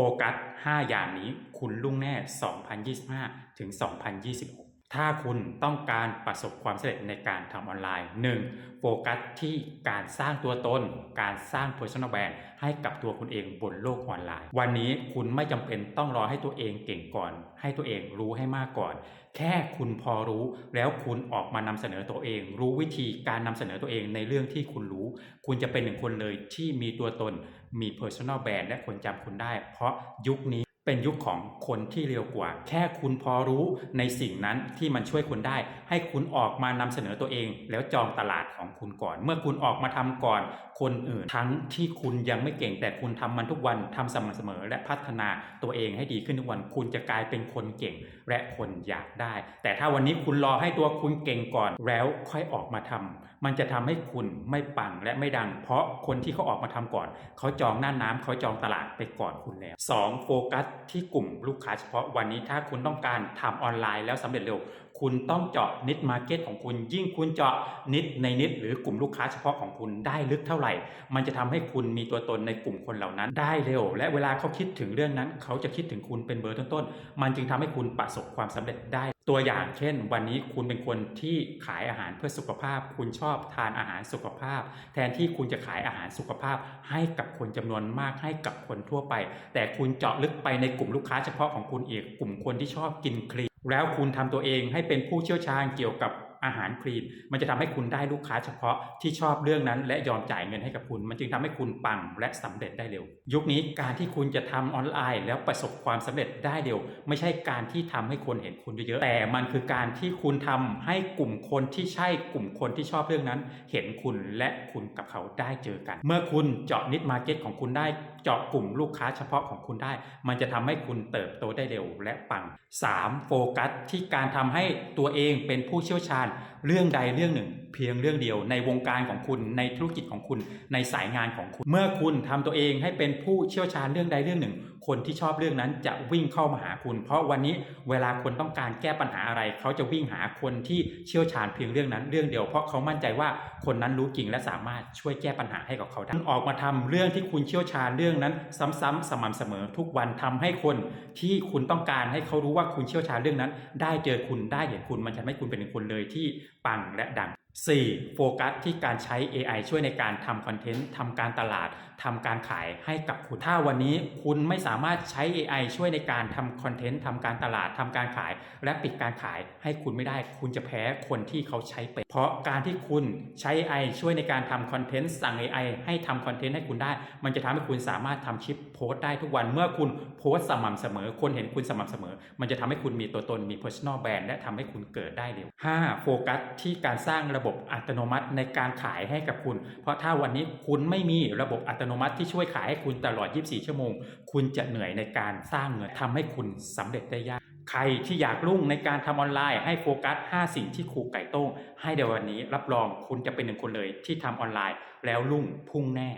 ฟกัส 5 อย่างนี้คุณลุ่งแน่ 2025 ถึง 2026 ถ้าคุณต้องการประสบความสำเร็จในการทำออนไลน์ 1. โฟกัสที่การสร้างตัวตน การสร้าง Personal Brand ให้กับตัวคุณเองบนโลกออนไลน์ วันนี้คุณไม่จำเป็นต้องรอให้ตัวเองเก่งก่อน ให้ตัวเองรู้ให้มากก่อน แค่คุณพอรู้แล้วคุณออกมานำเสนอตัวเอง รู้วิธีการนำเสนอตัวเองในเรื่องที่คุณรู้ คุณจะเป็นหนึ่งคนเลยที่มีตัวตน มี Personal Brand และคนจำคุณได้ เพราะยุคนี้ เป็นยุคของคนที่เร็วกว่า แค่คุณพอรู้ในสิ่งนั้นที่มันช่วยคุณได้ ให้คุณออกมานำเสนอตัวเอง แล้วจองตลาดของคุณก่อน เมื่อคุณออกมาทำก่อน คนอื่นทั้งที่คุณยังไม่เก่งแต่คุณทำมันทุกวันทำสม่ำเสมอ และพัฒนาตัวเองให้ดีขึ้นทุกวัน คุณจะกลายเป็นคนเก่งและคนอยากได้ แต่ถ้าวันนี้คุณรอให้ตัวคุณเก่งก่อน แล้วค่อยออกมาทำมันจะทำให้คุณไม่ปังและไม่ดัง เพราะคนที่เขาออกมาทำก่อน เขาจองหน้าน้ำเขาจองตลาดไปก่อนคุณแล้ว 2. โฟกัสที่กลุ่มลูกค้าเฉพาะวันนี้ถ้าคุณต้องการทำออนไลน์แล้วสำเร็จเร็ว คุณต้องเจาะนิดมาร์เก็ตของคุณ ยิ่งคุณเจาะนิดในนิด หรือกลุ่มลูกค้าเฉพาะของคุณได้ลึกเท่าไหร่ มันจะทำให้คุณมีตัวตนในกลุ่มคนเหล่านั้นได้เร็ว และเวลาเขาคิดถึงเรื่องนั้น เขาจะคิดถึงคุณเป็นเบอร์ต้นๆ มันจึงทำให้คุณประสบความสำเร็จได้ ตัวอย่างเช่น วันนี้คุณเป็นคนที่ขายอาหารเพื่อสุขภาพ คุณชอบทานอาหารสุขภาพ แทนที่คุณจะขายอาหารสุขภาพ ให้กับคนจำนวนมากให้กับคนทั่วไป แต่คุณเจาะลึกไปในกลุ่มลูกค้าเฉพาะของคุณอีกกลุ่มคนที่ชอบกินคลีนแล้วคุณทำตัวเองให้เป็นผู้เชี่ยวชาญเกี่ยวกับ อาหารคลีน มันจะทำให้คุณได้ลูกค้าเฉพาะที่ชอบเรื่องนั้น และยอมจ่ายเงินให้กับคุณ มันจึงทำให้คุณปังและสำเร็จได้เร็ว ยุคนี้การที่คุณจะทำออนไลน์ แล้วประสบความสำเร็จได้เร็ว ไม่ใช่การที่ทำให้คนเห็นคุณเยอะๆแต่มันคือการที่คุณทำให้กลุ่มคนที่ใช่กลุ่มคนที่ชอบเรื่องนั้น เห็นคุณและคุณกับเขาได้เจอกัน เมื่อคุณเจาะนิดมาร์เก็ตของคุณได้เจาะกลุ่มลูกค้าเฉพาะของคุณได้ มันจะทำให้คุณเติบโตได้เร็วและปัง 3. โฟกัสที่การทำให้ตัวเองเป็นผู้เชี่ยวชาญเรื่องใดเรื่องหนึ่ง เพียงเรื่องเดียวในวงการของคุณในธุรกิจของคุณในสายงานของคุณ เมื่อคุณทำตัวเองให้เป็นผู้เชี่ยวชาญเรื่องใดเรื่องหนึ่ง คนที่ชอบเรื่องนั้นจะวิ่งเข้ามาหาคุณ เพราะวันนี้เวลาคนต้องการแก้ปัญหาอะไร เขาจะวิ่งหาคนที่เชี่ยวชาญเพียงเรื่องนั้นเรื่องเดียว เพราะเขามั่นใจว่าคนนั้นรู้จริงและสามารถช่วยแก้ปัญหาให้กับเขาได้ออกมาทำเรื่องที่คุณเชี่ยวชาญเรื่องนั้น ซ้ำๆสม่ำเสมอทุกวันทำให้คนที่คุณต้องการให้เขารู้ว่าคุณเชี่ยวชาญเรื่องนั้น ได้เจอคุณได้เห็นคุณมันจะทำให้คุณเป็นคนเลยที่ปังและดัง 4. โฟกัสที่การใช้ AI ช่วยในการทำคอนเทนต์ทำการตลาดทำการขายให้กับคุณ ถ้าวันนี้คุณไม่สามารถใช้ AI ช่วยในการทำคอนเทนต์ทำการตลาดทำการขาย และปิดการขายให้คุณไม่ได้ คุณจะแพ้คนที่เขาใช้เป็นเพราะการที่คุณใช้ AI ช่วยในการทำคอนเทนต์สั่ง AI ให้ทำคอนเทนต์ให้คุณได้ มันจะทำให้คุณสามารถทำคลิปโพสต์ได้ทุกวันเมื่อคุณโพสต์สม่ำเสมอ คนเห็นคุณสม่ำเสมอ มันจะทำให้คุณมีตัวตนมี personal brand และทำให้คุณเกิดได้เร็ว 5. โฟกัสที่การสร้างระบบบบอัตโนมัติในการขายให้กับคุณ เพราะถ้าวันนี้คุณไม่มีระบบอัตโนมัติที่ช่วยขายให้คุณตลอด 24 ชั่วโมง คุณจะเหนื่อยในการสร้างเงินทำให้คุณสำเร็จได้ยาก ใครที่อยากรุ่งในการทำออนไลน์ให้โฟกัส 5 สิ่งที่ครูไก่โต้งให้เดี๋ยววันนี้รับรองคุณจะเป็นหนึ่งคนเลยที่ทำออนไลน์ แล้วรุ่งพุ่งแน่